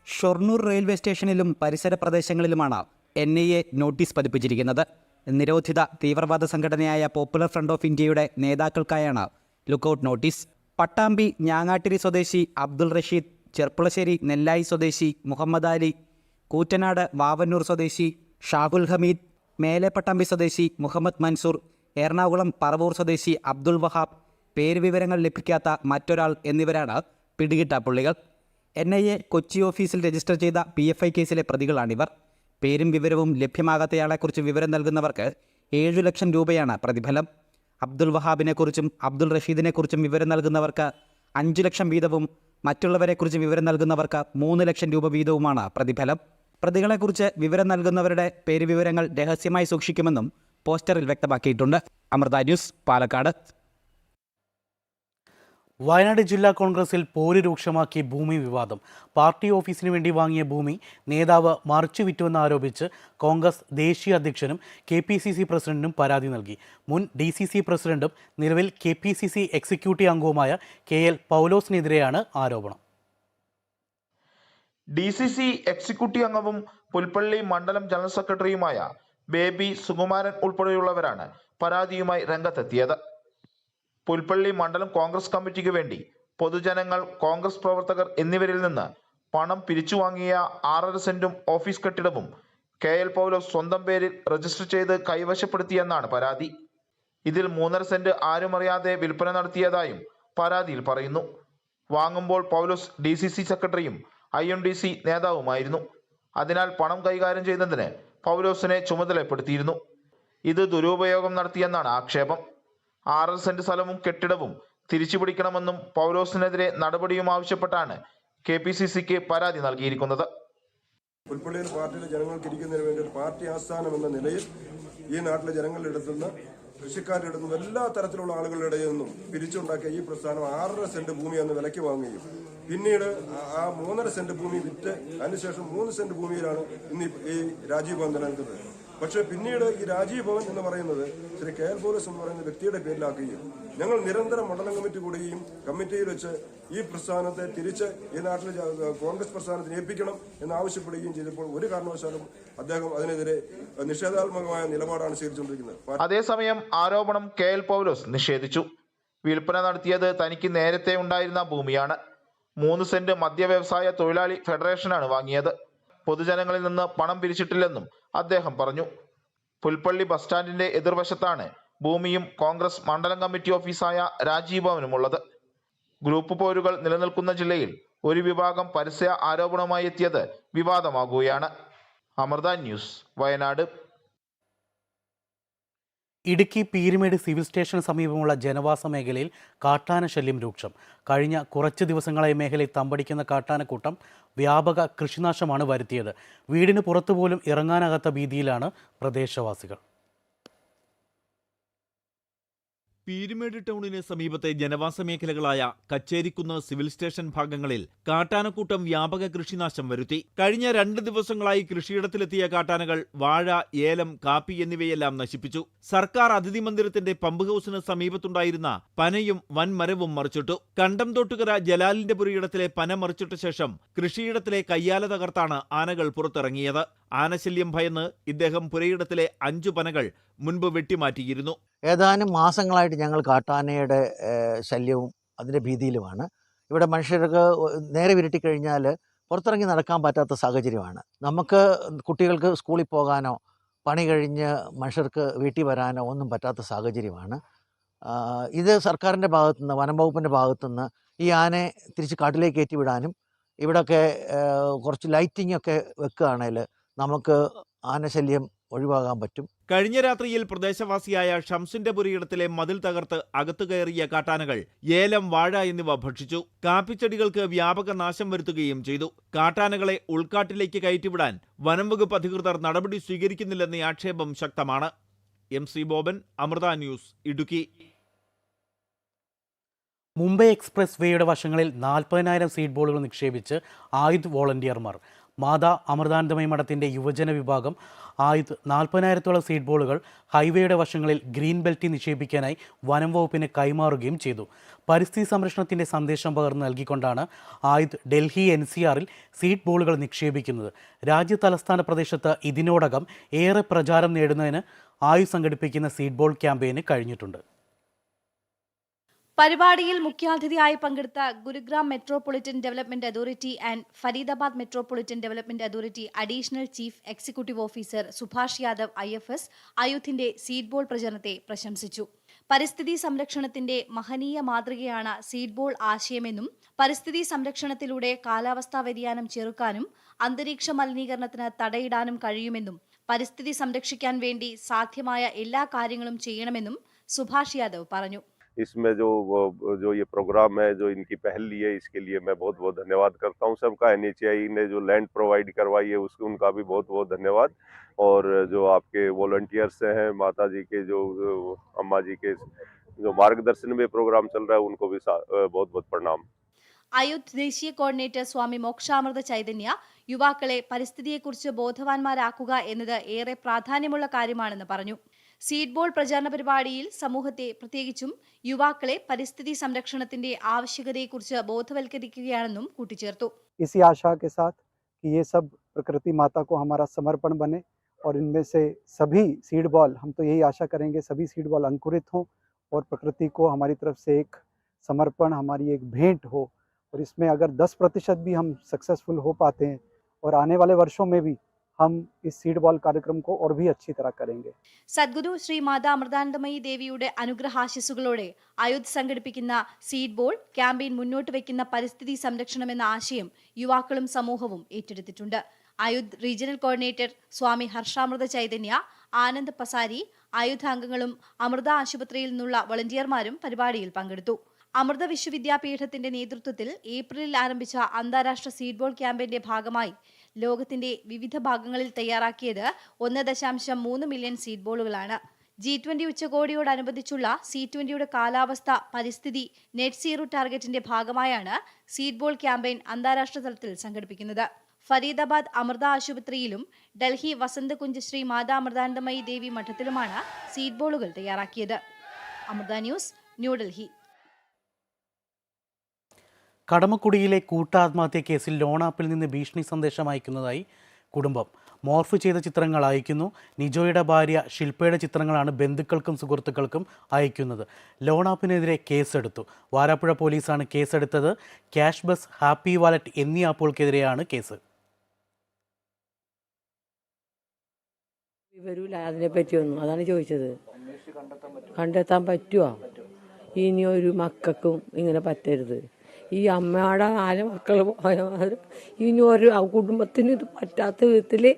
ഷൊർണൂർ റെയിൽവേ സ്റ്റേഷനിലും പരിസര പ്രദേശങ്ങളിലുമാണ് എൻ ഐ എ നോട്ടീസ് പതിപ്പിച്ചിരിക്കുന്നത്. നിരോധിത തീവ്രവാദ സംഘടനയായ പോപ്പുലർ ഫ്രണ്ട് ഓഫ് ഇന്ത്യയുടെ നേതാക്കൾക്കായാണ് ലുക്കൌട്ട് നോട്ടീസ് പട്ടാമ്പി ഞാങ്ങാട്ടിരി സ്വദേശി അബ്ദുൾ റഷീദ് ചെർപ്പുളശ്ശേരി നെല്ലായി സ്വദേശി മുഹമ്മദ് അലി കൂറ്റനാട് വാവന്നൂർ സ്വദേശി ഷാഹുൽ ഹമീദ് മേലെ പട്ടാമ്പി സ്വദേശി മുഹമ്മദ് മൻസൂർ എറണാകുളം പറവൂർ സ്വദേശി അബ്ദുൾ വഹാബ് പേര് വിവരങ്ങൾ ലഭിക്കാത്ത മറ്റൊരാൾ എന്നിവരാണ് പിടികിട്ട പുള്ളികൾ. എൻ ഐ എ കൊച്ചി ഓഫീസിൽ രജിസ്റ്റർ ചെയ്ത പി എഫ് ഐ കേസിലെ പ്രതികളാണിവർ. പേരും വിവരവും ലഭ്യമാകാത്തയാളെക്കുറിച്ച് വിവരം നൽകുന്നവർക്ക് ഏഴു ലക്ഷം രൂപയാണ് പ്രതിഫലം. അബ്ദുൾ വഹാബിനെക്കുറിച്ചും അബ്ദുൽ റഷീദിനെക്കുറിച്ചും വിവരം നൽകുന്നവർക്ക് അഞ്ചു ലക്ഷം വീതവും മറ്റുള്ളവരെക്കുറിച്ച് വിവരം നൽകുന്നവർക്ക് മൂന്ന് ലക്ഷം രൂപ വീതവുമാണ് പ്രതിഫലം. പ്രതികളെക്കുറിച്ച് വിവരം നൽകുന്നവരുടെ പേരുവിവരങ്ങൾ രഹസ്യമായി സൂക്ഷിക്കുമെന്നും പോസ്റ്ററിൽ വ്യക്തമാക്കിയിട്ടുണ്ട്. അമൃത ന്യൂസ് പാലക്കാട്. വയനാട് ജില്ലാ കോൺഗ്രസിൽ പോര് രൂക്ഷമാക്കി ഭൂമി വിവാദം. പാർട്ടി ഓഫീസിന് വേണ്ടി വാങ്ങിയ ഭൂമി നേതാവ് മറിച്ചു വിറ്റുവെന്ന് ആരോപിച്ച് കോൺഗ്രസ് ദേശീയ അധ്യക്ഷനും കെ പി സി സി പ്രസിഡന്റിനും പരാതി നൽകി. മുൻ ഡി സി സി പ്രസിഡന്റും നിലവിൽ K P C C executive അംഗവുമായ കെ എൽ പൗലോസിനെതിരെയാണ് ആരോപണം. ഡി സി സി എക്സിക്യൂട്ടീവ് അംഗവും പുൽപ്പള്ളി മണ്ഡലം ജനറൽ സെക്രട്ടറിയുമായ ബേബി സുകുമാരൻ ഉൾപ്പെടെയുള്ളവരാണ് പരാതിയുമായി രംഗത്തെത്തിയത്. പുൽപ്പള്ളി മണ്ഡലം കോൺഗ്രസ് കമ്മിറ്റിക്ക് വേണ്ടി പൊതുജനങ്ങൾ കോൺഗ്രസ് പ്രവർത്തകർ എന്നിവരിൽ നിന്ന് പണം പിരിച്ചു വാങ്ങിയ ആറര സെന്റും ഓഫീസ് കെട്ടിടവും കെ എൽ പൗലോസ് സ്വന്തം പേരിൽ രജിസ്റ്റർ ചെയ്ത് കൈവശപ്പെടുത്തിയെന്നാണ് പരാതി. ഇതിൽ മൂന്നര സെന്റ് ആരും അറിയാതെ വിൽപ്പന നടത്തിയതായും പരാതിയിൽ പറയുന്നു. വാങ്ങുമ്പോൾ പൗലോസ് ഡി സി സി സെക്രട്ടറിയും ഐ എം ഡി സി നേതാവുമായിരുന്നു. അതിനാൽ പണം കൈകാര്യം ചെയ്യുന്നതിന് പൗലോസിനെ ചുമതലപ്പെടുത്തിയിരുന്നു. ഇത് ദുരുപയോഗം നടത്തിയെന്നാണ് ആക്ഷേപം. ആറ് സെന്റ് സ്ഥലവും കെട്ടിടവും തിരിച്ചു പിടിക്കണമെന്നും പൗലോസിനെതിരെ നടപടിയും ആവശ്യപ്പെട്ടാണ് കെ പി സി സിക്ക് പരാതി നൽകിയിരിക്കുന്നത്. പുൽപ്പള്ളിയിൽ പാർട്ടിയിലെ ജനങ്ങൾക്ക് ഇരിക്കുന്നതിന് വേണ്ടി ഒരു പാർട്ടി ആസ്ഥാനം എന്ന നിലയിൽ ഈ നാട്ടിലെ ജനങ്ങളുടെ അടുത്തു നിന്ന് കൃഷിക്കാരുടെ അടുത്തു നിന്ന് എല്ലാ തരത്തിലുള്ള ആളുകളുടെ ഇടയിൽ നിന്നും പിരിച്ചുണ്ടാക്കിയ ഈ പ്രസ്ഥാനം ആറര സെന്റ് ഭൂമി എന്ന് വിലയ്ക്ക് വാങ്ങുകയും പിന്നീട് ആ- മൂന്നര സെന്റ് ഭൂമി വിറ്റ് അതിനുശേഷം മൂന്ന് സെന്റ് ഭൂമിയിലാണ് ഇന്ന് ഈ- രാജീവ് ഗാന്ധി നിലനിൽക്കുന്നത് പക്ഷെ പിന്നീട് ഈ രാജീവ് ഭവൻ എന്ന് പറയുന്നത് ശ്രീ കെ എൽ പോലീസ് എന്ന് പറയുന്ന വ്യക്തിയുടെ പേരിലാക്കുകയും ഞങ്ങൾ നിരന്തരം മണ്ഡലം കമ്മിറ്റി കൂടുകയും കമ്മിറ്റിയിൽ വെച്ച് ഈ പ്രസ്ഥാനത്തെ തിരിച്ച് ഈ നാട്ടിൽ കോൺഗ്രസ് പ്രസ്ഥാനത്തിന് ഏൽപ്പിക്കണം എന്ന് ആവശ്യപ്പെടുകയും ചെയ്തപ്പോൾ ഒരു കാരണവശാലും അദ്ദേഹം അതിനെതിരെ നിഷേധാത്മകമായ നിലപാടാണ് സ്വീകരിച്ചുകൊണ്ടിരിക്കുന്നത്. അതേസമയം ആരോപണം കെ എൽ പൗലോസ് നിഷേധിച്ചു. വിൽപ്പന നടത്തിയത് തനിക്ക് നേരത്തെ ഉണ്ടായിരുന്ന ഭൂമിയാണ്. മൂന്ന് സെന്റ് മദ്യ വ്യവസായ തൊഴിലാളി ഫെഡറേഷനാണ് വാങ്ങിയത്. പൊതുജനങ്ങളിൽ നിന്ന് പണം പിരിച്ചിട്ടില്ലെന്നും അദ്ദേഹം പറഞ്ഞു പുൽപ്പള്ളി ബസ് സ്റ്റാൻഡിന്റെ എതിർവശത്താണ് ഭൂമിയും കോൺഗ്രസ് മണ്ഡലം കമ്മിറ്റി ഓഫീസായ രാജീവ് ഭവനുമുള്ളത് ഗ്രൂപ്പ് പോരുകൾ നിലനിൽക്കുന്ന ജില്ലയിൽ ഒരു വിഭാഗം പരസ്യ ആരോപണവുമായി എത്തിയത് വിവാദമാകുകയാണ്. അമൃത ന്യൂസ് വയനാട്. ഇടുക്കി പീരുമേട് സിവിൽ സ്റ്റേഷന് സമീപമുള്ള ജനവാസ മേഖലയിൽ കാട്ടാന ശല്യം രൂക്ഷം. കഴിഞ്ഞ കുറച്ച് ദിവസങ്ങളായി മേഖലയിൽ തമ്പടിക്കുന്ന കാട്ടാനക്കൂട്ടം വ്യാപക കൃഷിനാശമാണ് വരുത്തിയത്. വീടിന് പുറത്തുപോലും ഇറങ്ങാനാകാത്ത ഭീതിയിലാണ് പ്രദേശവാസികൾ. പീരുമേട് ടൗണിന് സമീപത്തെ ജനവാസ മേഖലകളായ കച്ചേരിക്കുന്ന് സിവിൽ സ്റ്റേഷൻ ഭാഗങ്ങളിൽ കാട്ടാനക്കൂട്ടം വ്യാപക കൃഷിനാശം വരുത്തി. കഴിഞ്ഞ രണ്ട് ദിവസങ്ങളായി കൃഷിയിടത്തിലെത്തിയ കാട്ടാനകൾ വാഴ ഏലം കാപ്പി എന്നിവയെല്ലാം നശിപ്പിച്ചു. സർക്കാർ അതിഥി മന്ദിരത്തിന്റെ പമ്പ് ഹൌസിന് സമീപത്തുണ്ടായിരുന്ന പനയും വൻമരവും മറിച്ചിട്ടു. കണ്ടം തൊട്ടുകര ജലാലിന്റെ പുരയിടത്തിലെ പന മറിച്ചിട്ട ശേഷം കൃഷിയിടത്തിലെ കയ്യാല തകർത്താണ് ആനകൾ പുറത്തിറങ്ങിയത്. ആനശല്യം ഭയന്ന് ഇദ്ദേഹം പുരയിടത്തിലെ അഞ്ചു പനകൾ മുൻപ് വെട്ടിമാറ്റിയിരുന്നു. ഏതാനും മാസങ്ങളായിട്ട് ഞങ്ങൾ കാട്ടാനയുടെ ശല്യവും അതിന്റെ ഭീതിയിലുമാണ്. ഇവിടെ മനുഷ്യർക്ക് നേരെ വിരട്ടിക്കഴിഞ്ഞാൽ പുറത്തിറങ്ങി നടക്കാൻ പറ്റാത്ത സാഹചര്യമാണ്. നമുക്ക് കുട്ടികൾക്ക് സ്കൂളിൽ പോകാനോ പണി കഴിഞ്ഞ് മനുഷ്യർക്ക് വീട്ടിൽ വരാനോ ഒന്നും പറ്റാത്ത സാഹചര്യമാണ്. ഇത് സർക്കാരിന്റെ ഭാഗത്തുനിന്ന് വനം വകുപ്പിന്റെ ഭാഗത്തുനിന്ന് ഈ ആനയെ തിരിച്ച് കാട്ടിലേക്ക് കയറ്റി ഇവിടെയൊക്കെ കുറച്ച് ലൈറ്റിംഗ് ഒക്കെ വെക്കുകയാണെങ്കിൽ നമുക്ക് ആനശല്യം ഒഴിവാകാൻ പറ്റും. കഴിഞ്ഞ രാത്രിയിൽ പ്രദേശവാസിയായ ഷംസിന്റെ പുരിയിടത്തിലെ മതിൽ തകർത്ത് അകത്തു കയറിയ കാട്ടാനകൾ ഏലം വാഴ എന്നിവ ഭക്ഷിച്ചു. കാപ്പിച്ചെടികൾക്ക് വ്യാപക നാശം വരുത്തുകയും ചെയ്തു. കാട്ടാനകളെ ഉൾക്കാട്ടിലേക്ക് കയറ്റിവിടാൻ വനംവകുപ്പ് അധികൃതർ നടപടി സ്വീകരിക്കുന്നില്ലെന്ന ആക്ഷേപം ശക്തമാണ്. M C Boban Amrita news Idukki. Mumbai express വേയുടെ വശങ്ങളിൽ നാൽപ്പതിനായിരം സീറ്റ് ബോളുകൾ നിക്ഷേപിച്ച് ആയുധ് വോളണ്ടിയർമാർ മാതാ അമൃതാനന്ദമയ മഠത്തിന്റെ യുവജന വിഭാഗം ആയുധ നാൽപ്പതിനായിരത്തോളം സീഡ് ബോളുകൾ ഹൈവേയുടെ വശങ്ങളിൽ ഗ്രീൻ ബെൽറ്റിൽ നിക്ഷേപിക്കാനായി വനം വകുപ്പിന് കൈമാറുകയും ചെയ്തു. പരിസ്ഥിതി സംരക്ഷണത്തിന്റെ സന്ദേശം പകർന്ന് നൽകിക്കൊണ്ടാണ് ആയുധ് ഡൽഹി എൻ സി ആറിൽ സീഡ് ബോളുകൾ നിക്ഷേപിക്കുന്നത്. രാജ്യ തലസ്ഥാന പ്രദേശത്ത് ഇതിനോടകം ഏറെ പ്രചാരം നേടുന്നതിന് ആയുധ് സംഘടിപ്പിക്കുന്ന സീഡ് ബോൾ ക്യാമ്പയിന് കഴിഞ്ഞിട്ടുണ്ട്. പരിപാടിയിൽ മുഖ്യാതിഥിയായി പങ്കെടുത്ത Gurugram metropolitan development authority and Faridabad metropolitan development authority additional chief executive officer Subhash Yadav I F S അയുധിന്റെ seed ball പ്രചരണത്തെ പ്രശംസിച്ചു. പരിസ്ഥിതി സംരക്ഷണത്തിന്റെ മഹനീയ മാതൃകയാണ് സീഡ് ബോൾ ആശയമെന്നും പരിസ്ഥിതി സംരക്ഷണത്തിലൂടെ കാലാവസ്ഥാ വ്യതിയാനം ചെറുക്കാനും അന്തരീക്ഷ മലിനീകരണത്തിന് തടയിടാനും കഴിയുമെന്നും പരിസ്ഥിതി സംരക്ഷിക്കാൻ വേണ്ടി സാധ്യമായ എല്ലാ കാര്യങ്ങളും ചെയ്യണമെന്നും സുഭാഷ് യാദവ് പറഞ്ഞു. इसमें जो वो- जो ये प्रोग्राम है जो इनकी पहल ली है इसके लिए मैं बहुत बहुत धन्यवाद करता हूँ सबका एनएचआई ने जो लैंड प्रोवाइड करवाई है उसको उनका भी बहुत बहुत धन्यवाद और जो आपके वॉलंटियर्स हैं माता जी के जो जो अम्मा जी के जो मार्गदर्शन में प्रोग्राम चल रहा है उनको भी बहुत बहुत प्रणाम അയുധ് ദേശീയ കോർഡിനേറ്റർ സ്വാമി മോക്ഷാമൃത ചൈതന്യ യുവാക്കളെ പരിസ്ഥിതിയെക്കുറിച്ച് ബോധവാന്മാരാക്കുക എന്നത് ഏറെ പ്രാധാന്യമുള്ള കാര്യമാണെന്ന് പറഞ്ഞു സീഡ് ബോൾ പ്രചാരണ പരിപാടിയിൽ സമൂഹത്തെ പ്രത്യേകിച്ചും യുവാക്കളെ പരിസ്ഥിതി സംരക്ഷണത്തിന്റെ ആവശ്യകതയെക്കുറിച്ച് ബോധവൽക്കരിക്കുകയാണെന്നും കൂട്ടിച്ചേർത്തു इसी आशा के साथ कि ये सब प्रकृति माता को हमारा समर्पण बने और इनमें से सभी सीड बॉल हम तो यही आशा करेंगे सभी सीड बॉल अंकुरित हों और प्रकृति को हमारी तरफ से एक समर्पण हमारी एक भेंट हो और इसमें अगर 10 प्रतिशत भी हम सक्सेसफुल हो पाते हैं और आने वाले वर्षों में भी हम इस सीड बॉल कार्यक्रम को और भी अच्छी तरह करेंगे സദ്ഗുരു ശ്രീ മാതാ അമൃതാനന്ദമയി ദേവിയുടെ അനുഗ്രഹാശിസുകളോടെ അയോധ്യ സംഘടിപ്പിക്കുന്ന സീഡ് ബോൾ ക്യാമ്പയിൻ മുന്നോട്ട് വയ്ക്കുന്ന പരിസ്ഥിതി സംരക്ഷണം എന്ന ആശയം യുവാക്കളും സമൂഹവും ഏറ്റെടുത്തിട്ടുണ്ട് അയുധ് റീജിയണൽ കോർഡിനേറ്റർ സ്വാമി ഹർഷാമൃത ചൈതന്യ ആനന്ദ് പസാരി ആയുധാംഗങ്ങളും അമൃത ആശുപത്രിയിൽ നിന്നുള്ള വളണ്ടിയർമാരും പരിപാടിയിൽ പങ്കെടുത്തു അമൃത വിശ്വവിദ്യാപീഠത്തിന്റെ നേതൃത്വത്തിൽ ഏപ്രിലിൽ ആരംഭിച്ച അന്താരാഷ്ട്ര സീഡ് ബോൾ ക്യാമ്പയിന്റെ ഭാഗമായി ലോകത്തിന്റെ വിവിധ ഭാഗങ്ങളിൽ തയ്യാറാക്കിയത് ഒന്ന് ദശാംശം മൂന്ന് മില്യൺ സീഡ് ബോളുകളാണ് ജി ട്വന്റി ഉച്ചകോടിയോടനുബന്ധിച്ചുള്ള സി ട്വന്റിയുടെ കാലാവസ്ഥ പരിസ്ഥിതി നെറ്റ് സീറോ ടാർഗറ്റിന്റെ ഭാഗമായാണ് സീഡ് ബോൾ ക്യാമ്പയിൻ അന്താരാഷ്ട്ര തലത്തിൽ സംഘടിപ്പിക്കുന്നത്. ഫരീദാബാദ് അമൃത ആശുപത്രിയിലും ഡൽഹി വസന്തകുഞ്ച് ശ്രീ മാതാ അമൃതാനന്ദമയി ദേവി മഠത്തിലുമാണ് സീഡ് ബോളുകൾ തയ്യാറാക്കിയത്. അമൃത ന്യൂസ് ന്യൂഡൽഹി. കടമക്കുടിയിലെ കൂട്ടാത്മഹത്യ കേസിൽ ലോണാപ്പിൽ നിന്ന് ഭീഷണി സന്ദേശം അയക്കുന്നതായി കുടുംബം. മോർഫ് ചെയ്ത ചിത്രങ്ങൾ അയക്കുന്നു. നിജോയുടെ ഭാര്യ ശില്പയുടെ ചിത്രങ്ങളാണ് ബന്ധുക്കൾക്കും സുഹൃത്തുക്കൾക്കും അയക്കുന്നത്. ലോണാപ്പിനെതിരെ കേസെടുത്തു. വാരാപ്പുഴ പോലീസാണ് കേസെടുത്തത്. ക്യാഷ് ബസ് ഹാപ്പി വാലറ്റ് എന്നീ ആപ്പുകൾക്കെതിരെയാണ് കേസ്. വിവരമില്ല അതിനെ പറ്റിയൊന്നും അതാണ് ചോദിച്ചത്. കണ്ടെത്താൻ പറ്റുമോ ഇനി ഒരു മക്കൾക്കും ഇങ്ങനെ പറ്റരുത്. ഈ അമ്മയുടെ നാല് മക്കൾ പോയമാതിരി ഇനി ഒരു കുടുംബത്തിന് ഇത് പറ്റാത്ത വിധത്തിൽ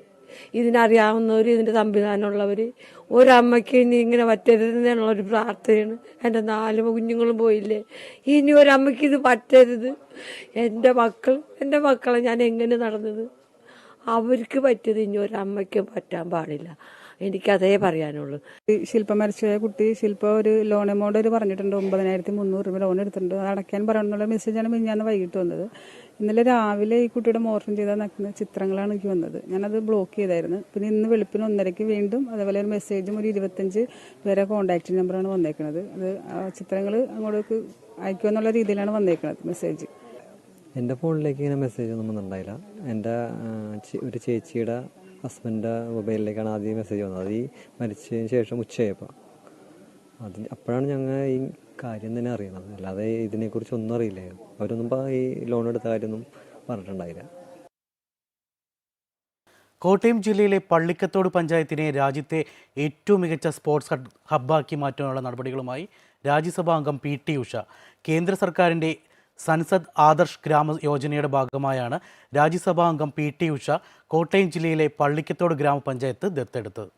ഇതിനറിയാവുന്നവർ ഇതിന്റെ സംവിധാനമുള്ളവർ ഒരമ്മയ്ക്ക് ഇനി ഇങ്ങനെ പറ്റരുതെന്നുള്ളൊരു പ്രാർത്ഥനയാണ്. എന്റെ നാല് കുഞ്ഞുങ്ങളും പോയില്ലേ? ഇനി ഒരമ്മയ്ക്ക് ഇത് പറ്റരുത്. എന്റെ മക്കൾ എന്റെ മക്കളെ ഞാൻ എങ്ങനെ നടന്നത്? അവർക്ക് പറ്റിയത് ഇനി ഒരമ്മയ്ക്ക് പറ്റാൻ പാടില്ല. എനിക്കതേ പറയാനുള്ളൂ. ശില്പ മരിച്ച കുട്ടി ശില്പ ഒരു ലോൺ എമൗണ്ട് ഒരു പറഞ്ഞിട്ടുണ്ട്. ഒമ്പതിനായിരത്തി മുന്നൂറ് രൂപ ലോൺ എടുത്തിട്ടുണ്ട്. അത് അടയ്ക്കാൻ പറയണമെന്നുള്ള മെസ്സേജാണ് മിഞ്ഞാന്ന് വൈകിട്ട് വന്നത്. ഇന്നലെ രാവിലെ ഈ കുട്ടിയുടെ മോർഫം ചെയ്ത നടക്കുന്ന ചിത്രങ്ങളാണ് എനിക്ക് വന്നത്. ഞാനത് ബ്ലോക്ക് ചെയ്തായിരുന്നു. പിന്നെ ഇന്ന് വെളുപ്പിന് ഒന്നരയ്ക്ക് വീണ്ടും അതേപോലെ ഒരു മെസ്സേജും ഒരു ഇരുപത്തഞ്ച് പേരെ കോൺടാക്റ്റ് നമ്പറാണ് വന്നേക്കുന്നത് അത് ചിത്രങ്ങൾ അങ്ങോട്ടേക്ക് അയക്കുമെന്നുള്ള രീതിയിലാണ് വന്നേക്കുന്നത് മെസ്സേജ് എന്റെ ഫോണിലേക്ക് ഇങ്ങനെ മെസ്സേജ് ഒന്നും വന്നിട്ടുണ്ടായില്ല. എന്റെ ഒരു ചേച്ചിയുടെ ഹസ്ബൻഡിന്റെ മൊബൈലിലേക്കാണ് ആദ്യം മെസ്സേജ് വന്നത്. അത് ഈ മരിച്ചതിന് ശേഷം ഉച്ചയായപ്പോൾ അതിന് അപ്പോഴാണ് ഞങ്ങൾ ഈ കാര്യം തന്നെ അറിയുന്നത്. അല്ലാതെ ഇതിനെക്കുറിച്ച് ഒന്നും അറിയില്ലായിരുന്നു അവരൊന്നും ഈ ലോൺ എടുത്ത കാര്യമൊന്നും പറഞ്ഞിട്ടുണ്ടായില്ല. കോട്ടയം ജില്ലയിലെ പള്ളിക്കത്തോട് പഞ്ചായത്തിനെ രാജ്യത്തെ ഏറ്റവും മികച്ച സ്പോർട്സ് ഹബ്ബാക്കി മാറ്റാനുള്ള നടപടികളുമായി രാജ്യസഭാ അംഗം പി ടി ഉഷ കേന്ദ്ര സർക്കാരിന്റെ സൻസദ് ആദർശ് ഗ്രാമ യോജനയുടെ ഭാഗമായാണ് രാജ്യസഭാ അംഗം പി ടി ഉഷ കോട്ടയം ജില്ലയിലെ പള്ളിക്കത്തോട് ഗ്രാമപഞ്ചായത്ത് ദത്തെടുത്തത്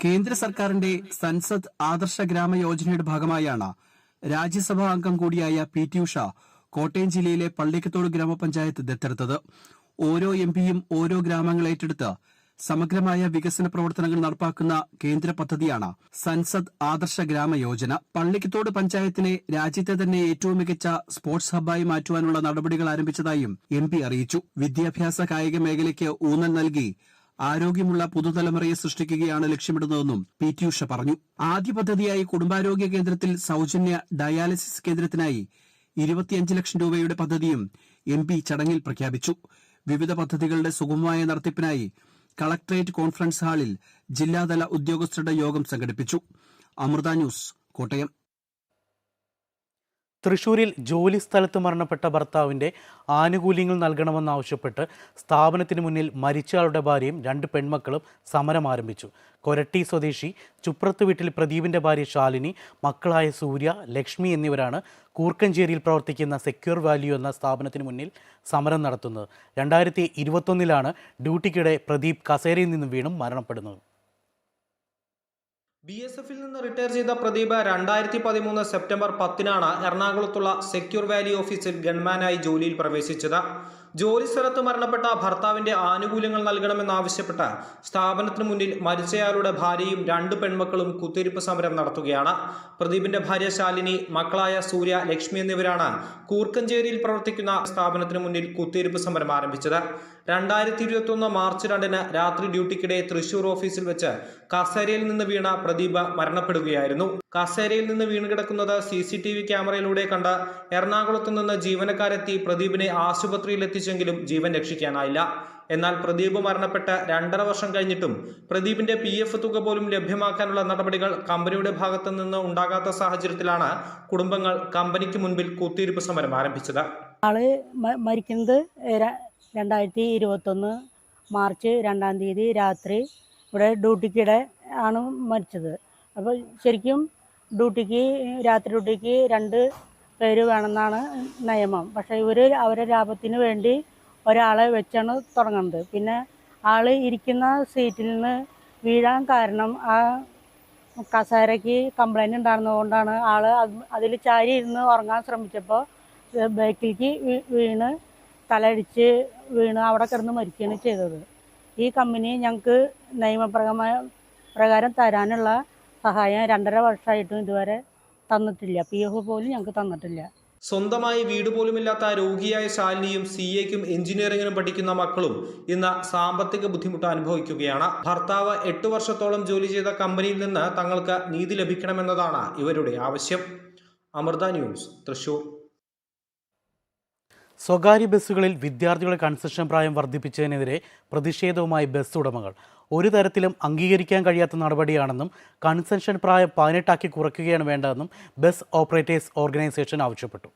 കേന്ദ്ര സർക്കാരിന്റെ സൻസദ് ആദർശ ഗ്രാമ യോജനയുടെ ഭാഗമായാണ് രാജ്യസഭാ അംഗം കൂടിയായ പി ടി ഉഷ കോട്ടയം ജില്ലയിലെ പള്ളിക്കത്തോട് ഗ്രാമപഞ്ചായത്ത് ദത്തെടുത്തത്. ഓരോ എം പിയും ഓരോ ഗ്രാമങ്ങൾ ഏറ്റെടുത്ത് സമഗ്രമായ വികസന പ്രവർത്തനങ്ങൾ നടപ്പാക്കുന്ന കേന്ദ്ര പദ്ധതിയാണ് സൻസദ് ആദർശ ഗ്രാമ യോജന. പള്ളിക്കത്തോട് പഞ്ചായത്തിനെ രാജ്യത്തെ തന്നെ ഏറ്റവും മികച്ച സ്പോർട്സ് ഹബ്ബായി മാറ്റുവാനുള്ള നടപടികൾ ആരംഭിച്ചതായും എം അറിയിച്ചു. വിദ്യാഭ്യാസ കായിക മേഖലയ്ക്ക് ഊന്നൽ നൽകി ആരോഗ്യമുള്ള പുതുതലമുറയെ സൃഷ്ടിക്കുകയാണ് ലക്ഷ്യമിടുന്നതെന്നും പി ടി ഉഷ പറഞ്ഞു. ആദ്യ പദ്ധതിയായി കുടുംബാരോഗ്യ കേന്ദ്രത്തിൽ സൌജന്യ ഡയാലിസിസ് കേന്ദ്രത്തിനായി ഇരുപത്തിയഞ്ച് ലക്ഷം രൂപയുടെ പദ്ധതിയും എം ചടങ്ങിൽ പ്രഖ്യാപിച്ചു. വിവിധ പദ്ധതികളുടെ സുഗമമായ നടത്തിപ്പിനായി കളക്ടറേറ്റ് കോൺഫറൻസ് ഹാളിൽ ജില്ലാതല ഉദ്യോഗസ്ഥരുടെ യോഗം സംഘടിപ്പിച്ചു. അമൃത ന്യൂസ് കോട്ടയം. തൃശൂരിൽ ജോലി സ്ഥലത്ത് മരണപ്പെട്ട ഭർത്താവിന്റെ ആനുകൂല്യങ്ങൾ നൽകണമെന്നാവശ്യപ്പെട്ട് സ്ഥാപനത്തിന് മുന്നിൽ മരിച്ചയാളുടെ ഭാര്യയും രണ്ട് പെൺമക്കളും സമരം ആരംഭിച്ചു. കൊരട്ടി സ്വദേശി ചുപ്രത്ത് വീട്ടിൽ പ്രദീപിന്റെ ഭാര്യ ശാലിനി മക്കളായ സൂര്യ ലക്ഷ്മി എന്നിവരാണ് കൂർക്കഞ്ചേരിയിൽ പ്രവർത്തിക്കുന്ന സെക്യൂർ വാല്യൂ എന്ന സ്ഥാപനത്തിന് മുന്നിൽ സമരം നടത്തുന്നത്. രണ്ടായിരത്തി ഇരുപത്തൊന്നിലാണ് ഡ്യൂട്ടിക്കിടെ പ്രദീപ് കസേരയിൽ നിന്നും വീണും മരണപ്പെടുന്നത്. ബി എസ് എഫിൽ നിന്ന് റിട്ടയർ ചെയ്ത പ്രദീപ് രണ്ടായിരത്തി പതിമൂന്ന് സെപ്റ്റംബർ പത്തിനാണ് എറണാകുളത്തുള്ള സെക്യൂർ വാലി ഓഫീസിൽ ഗൺമാനായി ജോലിയിൽ പ്രവേശിച്ചത്. ജോലി സ്ഥലത്ത് മരണപ്പെട്ട ഭർത്താവിന്റെ ആനുകൂല്യങ്ങൾ നൽകണമെന്നാവശ്യപ്പെട്ട് സ്ഥാപനത്തിന് മുന്നിൽ മരിച്ചയാളുടെ ഭാര്യയും രണ്ട് പെൺമക്കളും കുത്തിരിപ്പ് സമരം നടത്തുകയാണ്. പ്രദീപിന്റെ ഭാര്യ ശാലിനി മക്കളായ സൂര്യ ലക്ഷ്മി എന്നിവരാണ് കൂർക്കഞ്ചേരിയിൽ പ്രവർത്തിക്കുന്ന സ്ഥാപനത്തിന് മുന്നിൽ കുത്തിരിപ്പ് സമരം ആരംഭിച്ചത്. രണ്ടായിരത്തി ഇരുപത്തൊന്ന് മാർച്ച് രണ്ടിന് രാത്രി ഡ്യൂട്ടിക്കിടെ തൃശൂർ ഓഫീസിൽ വെച്ച് കസേരയിൽ നിന്ന് വീണ പ്രദീപ് മരണപ്പെടുകയായിരുന്നു. കസേരയിൽ നിന്ന് വീണ് കിടക്കുന്നത് സി സി ടി വി ക്യാമറയിലൂടെ കണ്ട എറണാകുളത്ത് നിന്ന് ജീവനക്കാരെത്തി പ്രദീപിനെ ആശുപത്രിയിൽ എത്തിച്ചെങ്കിലും ജീവൻ രക്ഷിക്കാനായില്ല. എന്നാൽ പ്രദീപ് മരണപ്പെട്ട രണ്ടര വർഷം കഴിഞ്ഞിട്ടും പ്രദീപിന്റെ പി എഫ് തുക പോലും ലഭ്യമാക്കാനുള്ള നടപടികൾ കമ്പനിയുടെ ഭാഗത്തു നിന്ന് ഉണ്ടാകാത്ത സാഹചര്യത്തിലാണ് കുടുംബങ്ങൾ കമ്പനിക്ക് മുൻപിൽ കുത്തിയിരിപ്പ് സമരം ആരംഭിച്ചത്. ആൾ മരിക്കുന്നത് രണ്ടായിരത്തി ഇരുപത്തൊന്ന് മാർച്ച് രണ്ടാം തീയതി രാത്രി ഇവിടെ ഡ്യൂട്ടിക്കിടെ ആണ് മരിച്ചത്. അപ്പോൾ ശരിക്കും ഡ്യൂട്ടിക്ക് രാത്രി ഡ്യൂട്ടിക്ക് രണ്ട് പേര് വേണമെന്നാണ് നിയമം. പക്ഷേ ഇവർ അവരെ ലാഭത്തിന് വേണ്ടി ഒരാളെ വെച്ചാണ് തുടങ്ങുന്നത്. പിന്നെ ആൾ ഇരിക്കുന്ന സീറ്റിൽ നിന്ന് വീഴാൻ കാരണം ആ കസേരയ്ക്ക് കംപ്ലൈന്റ് ഉണ്ടായിരുന്നതുകൊണ്ടാണ് ആൾ അതിൽ ചാരി ഇരുന്ന് ഉറങ്ങാൻ ശ്രമിച്ചപ്പോൾ ബേക്കിലേക്ക് വീണ് തലയിടിച്ച് വീണ് അവിടെ കിടന്ന് മരിക്കുകയാണ് ചെയ്തത്. ഈ കമ്പനി ഞങ്ങൾക്ക് നിയമപ്രകമായ പ്രകാരം തരാനുള്ള സഹായം രണ്ടര വർഷമായിട്ടും ഇതുവരെ തന്നിട്ടില്ല. പി എഫ് പോലും ഞങ്ങൾക്ക് തന്നിട്ടില്ല. സ്വന്തമായി വീട് പോലുമില്ലാത്ത രോഗിയായ ശാലിനിയും സി എക്കും എഞ്ചിനീയറിംഗിനും പഠിക്കുന്ന മക്കളും ഇന്ന് സാമ്പത്തിക ബുദ്ധിമുട്ട് അനുഭവിക്കുകയാണ്. ഭർത്താവ് എട്ട് വർഷത്തോളം ജോലി ചെയ്ത കമ്പനിയിൽ നിന്ന് തങ്ങൾക്ക് നീതി ലഭിക്കണമെന്നതാണ് ഇവരുടെ ആവശ്യം. അമൃത ന്യൂസ് തൃശൂർ. സ്വകാര്യ ബസ്സുകളിൽ വിദ്യാർത്ഥികളുടെ കൺസെഷൻ പ്രായം വർദ്ധിപ്പിച്ചതിനെതിരെ പ്രതിഷേധവുമായി ബസ് ഉടമകൾ. ഒരു തരത്തിലും അംഗീകരിക്കാൻ കഴിയാത്ത നടപടിയാണെന്നും കൺസെഷൻ പ്രായം പതിനെട്ടാക്കി കുറയ്ക്കുകയാണ് വേണ്ടതെന്നും ബസ് ഓപ്പറേറ്റേഴ്സ് ഓർഗനൈസേഷൻ ആവശ്യപ്പെട്ടു.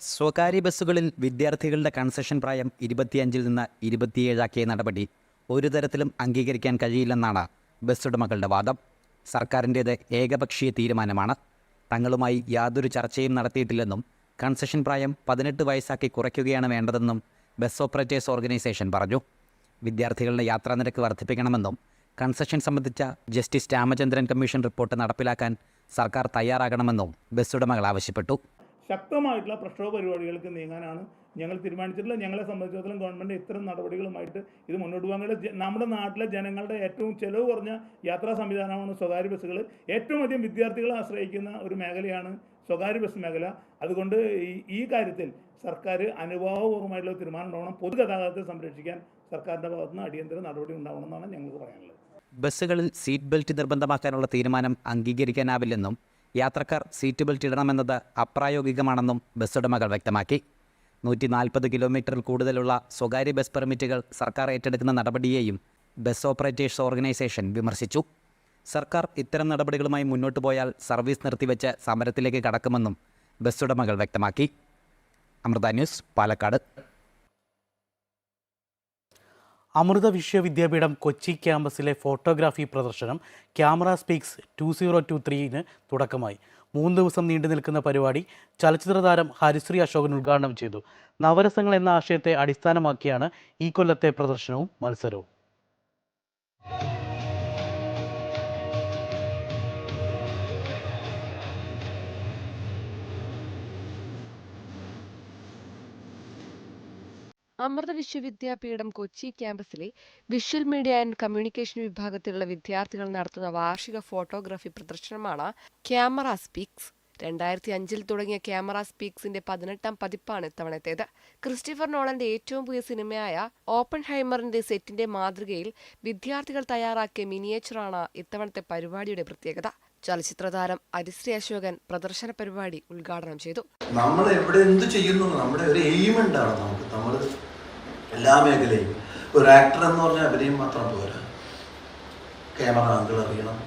സ്വകാര്യ ബസ്സുകളിൽ വിദ്യാർത്ഥികളുടെ കൺസെഷൻ പ്രായം ഇരുപത്തിയഞ്ചിൽ നിന്ന് ഇരുപത്തിയേഴാക്കിയ നടപടി ഒരു തരത്തിലും അംഗീകരിക്കാൻ കഴിയില്ലെന്നാണ് ബസ് ഉടമകളുടെ വാദം. സർക്കാരിന്റേത് ഏകപക്ഷീയ തീരുമാനമാണ്. തങ്ങളുമായി യാതൊരു ചർച്ചയും നടത്തിയിട്ടില്ലെന്നും കൺസെഷൻ പ്രായം പതിനെട്ട് വയസ്സാക്കി കുറയ്ക്കുകയാണ് വേണ്ടതെന്നും ബസ് ഓപ്പറേറ്റേഴ്സ് ഓർഗനൈസേഷൻ പറഞ്ഞു. വിദ്യാർത്ഥികളുടെ യാത്രാ നിരക്ക് വർദ്ധിപ്പിക്കണമെന്നും കൺസെഷൻ സംബന്ധിച്ച ജസ്റ്റിസ് രാമചന്ദ്രൻ കമ്മീഷൻ റിപ്പോർട്ട് നടപ്പിലാക്കാൻ സർക്കാർ തയ്യാറാകണമെന്നും ബസ് ഉടമകൾ ആവശ്യപ്പെട്ടു. ശക്തമായിട്ടുള്ള പ്രക്ഷോഭ പരിപാടികൾക്ക് നീങ്ങാനാണ് ഞങ്ങൾ തീരുമാനിച്ചിട്ടുള്ള ഞങ്ങളെ സംബന്ധിച്ചിടത്തോളം ഗവൺമെന്റ് ഇത്തരം നടപടികളുമായിട്ട് ഇത് മുന്നോട്ട് പോകാൻ നമ്മുടെ നാട്ടിലെ ജനങ്ങളുടെ ഏറ്റവും ചെലവ് കുറഞ്ഞ യാത്രാ സംവിധാനമാണ് സ്വകാര്യ ബസ്സുകൾ. ഏറ്റവും അധികം വിദ്യാർത്ഥികളെ ആശ്രയിക്കുന്ന ഒരു മേഖലയാണ് സ്വകാര്യ ബസ് മേഖല. അതുകൊണ്ട് ഈ കാര്യത്തിൽ സർക്കാർ അനുഭാവപൂർവമായിട്ടുള്ള തീരുമാനം ഉണ്ടാവണം. പൊതുഗതാഗതത്തെ സംരക്ഷിക്കാൻ സർക്കാരിന്റെ ഭാഗത്തുനിന്ന് അടിയന്തര നടപടി ഉണ്ടാവണമെന്നാണ് ഞങ്ങൾക്ക് പറയാനുള്ളത്. ബസ്സുകളിൽ സീറ്റ് ബെൽറ്റ് നിർബന്ധമാക്കാനുള്ള തീരുമാനം അംഗീകരിക്കാനാവില്ലെന്നും യാത്രക്കാർ സീറ്റ് ബെൽറ്റ് ഇടണമെന്നത് അപ്രായോഗികമാണെന്നും ബസ് ഉടമകൾ വ്യക്തമാക്കി. നൂറ്റി നാൽപ്പത് കിലോമീറ്ററിൽ കൂടുതലുള്ള സ്വകാര്യ ബസ് പെർമിറ്റുകൾ സർക്കാർ ഏറ്റെടുക്കുന്ന നടപടിയെയും ബസ് ഓപ്പറേറ്റേഴ്സ് ഓർഗനൈസേഷൻ വിമർശിച്ചു. സർക്കാർ ഇത്തരം നടപടികളുമായി മുന്നോട്ട് പോയാൽ സർവീസ് നിർത്തിവെച്ച് സമരത്തിലേക്ക് കടക്കുമെന്നും ബസ് ഉടമകൾ വ്യക്തമാക്കി. അമൃത ന്യൂസ് പാലക്കാട്. അമൃത വിശ്വവിദ്യാപീഠം കൊച്ചി ക്യാമ്പസിലെ ഫോട്ടോഗ്രാഫി പ്രദർശനം camera speaks two zero two ത്രീന് തുടക്കമായി. മൂന്ന് ദിവസം നീണ്ടു നിൽക്കുന്ന പരിപാടി ചലച്ചിത്ര താരം ഹരിശ്രീ അശോകൻ ഉദ്ഘാടനം ചെയ്തു. നവരസങ്ങൾ എന്ന ആശയത്തെ അടിസ്ഥാനമാക്കിയാണ് ഈ കൊല്ലത്തെ പ്രദർശനവും മത്സരവും. അമൃത വിശ്വവിദ്യാപീഠം കൊച്ചി ക്യാമ്പസിലെ വിഷ്വൽ മീഡിയ ആൻഡ് കമ്മ്യൂണിക്കേഷൻ വിഭാഗത്തിലുള്ള വിദ്യാർത്ഥികൾ നടത്തുന്ന വാർഷിക ഫോട്ടോഗ്രാഫി പ്രദർശനമാണ് ക്യാമറ സ്പീക്സ്. രണ്ടായിരത്തി അഞ്ചിൽ തുടങ്ങിയ ക്യാമറ സ്പീക്സിന്റെ പതിനെട്ടാം പതിപ്പാണ് ഇത്തവണത്തേത്. ക്രിസ്റ്റഫർ നോളന്റെ ഏറ്റവും പുതിയ സിനിമയായ ഓപ്പൺ ഹൈമറിന്റെ സെറ്റിന്റെ മാതൃകയിൽ വിദ്യാർത്ഥികൾ തയ്യാറാക്കിയ മിനിയേച്ചറാണ് ഇത്തവണത്തെ പരിപാടിയുടെ പ്രത്യേകത. ചലച്ചിത്ര താരം അരിശ്രീ അശോകൻ പ്രദർശന പരിപാടി ഉദ്ഘാടനം ചെയ്തു. നമ്മൾ എവിടെ എന്ത് ചെയ്യുന്നു? നമ്മുടെ ഒരു എയിം ഉണ്ടാണ് നമുക്ക്? നമ്മൾ എല്ലാ മേഖലയും. ഒരു ആക്ടർ എന്ന് പറഞ്ഞാൽ അഭിനയം മാത്രം പോരാ. ക്യാമറ ആംഗിൾ അറിയണം.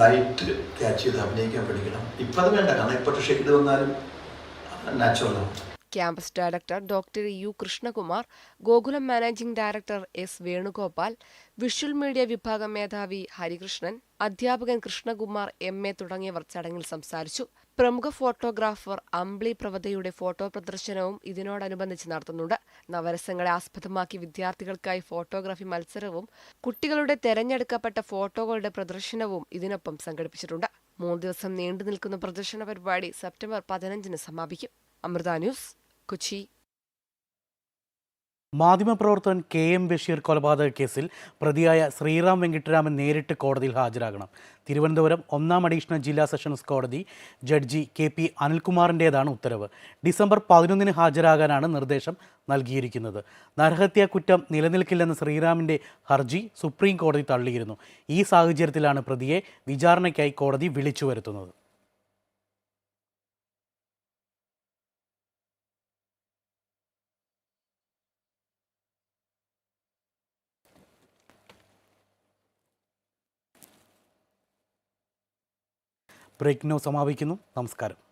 ലൈറ്റ് ക്യാച്ച് ചെയ്ത് അഭിനയിക്കാൻ പഠിക്കണം. ഇപ്പം അത് വേണ്ട. കാരണം ഇപ്പോൾ ഷെയ്ഡ് വന്നാലും നാച്ചുറലാണ് campus director doctor U Krishnakumar Gokulam managing director S Venugopal visual media വിഭാഗം മേധാവി ഹരികൃഷ്ണൻ അധ്യാപകൻ കൃഷ്ണകുമാർ എം എ തുടങ്ങിയവർ ചടങ്ങിൽ സംസാരിച്ചു. പ്രമുഖ ഫോട്ടോഗ്രാഫർ അംബ്ലി പ്രവതയുടെ ഫോട്ടോ പ്രദർശനവും ഇതിനോടനുബന്ധിച്ച് നടത്തുന്നുണ്ട്. നവരസങ്ങളെ ആസ്പദമാക്കി വിദ്യാർത്ഥികൾക്കായി ഫോട്ടോഗ്രാഫി മത്സരവും കുട്ടികളുടെ തെരഞ്ഞെടുക്കപ്പെട്ട ഫോട്ടോകളുടെ പ്രദർശനവും ഇതിനൊപ്പം സംഘടിപ്പിച്ചിട്ടുണ്ട്. മൂന്ന് ദിവസം നീണ്ടു നിൽക്കുന്ന പ്രദർശന പരിപാടി സെപ്റ്റംബർ പതിനഞ്ചിന് സമാപിക്കും. അമൃത ന്യൂസ് കൊച്ചി. മാധ്യമപ്രവർത്തകൻ കെ എം ബഷീർ കൊലപാതക കേസിൽ പ്രതിയായ ശ്രീറാം വെങ്കിട്ടരാമൻ നേരിട്ട് കോടതിയിൽ ഹാജരാകണം. തിരുവനന്തപുരം ഒന്നാം അഡീഷണൽ ജില്ലാ സെഷൻസ് കോടതി ജഡ്ജി കെ പി അനിൽകുമാറിന്റേതാണ് ഉത്തരവ്. ഡിസംബർ പതിനൊന്നിന് ഹാജരാകാനാണ് നിർദ്ദേശം നൽകിയിരിക്കുന്നത്. നരഹത്യാ കുറ്റം നിലനിൽക്കില്ലെന്ന ശ്രീറാമിന്റെ ഹർജി സുപ്രീം കോടതി തള്ളിയിരുന്നു. ഈ സാഹചര്യത്തിലാണ് പ്രതിയെ വിചാരണയ്ക്കായി കോടതി വിളിച്ചു വരുത്തുന്നത് ബ്രേക്ക് ന്യൂസ് സമാപിക്കുന്നു. നമസ്കാരം.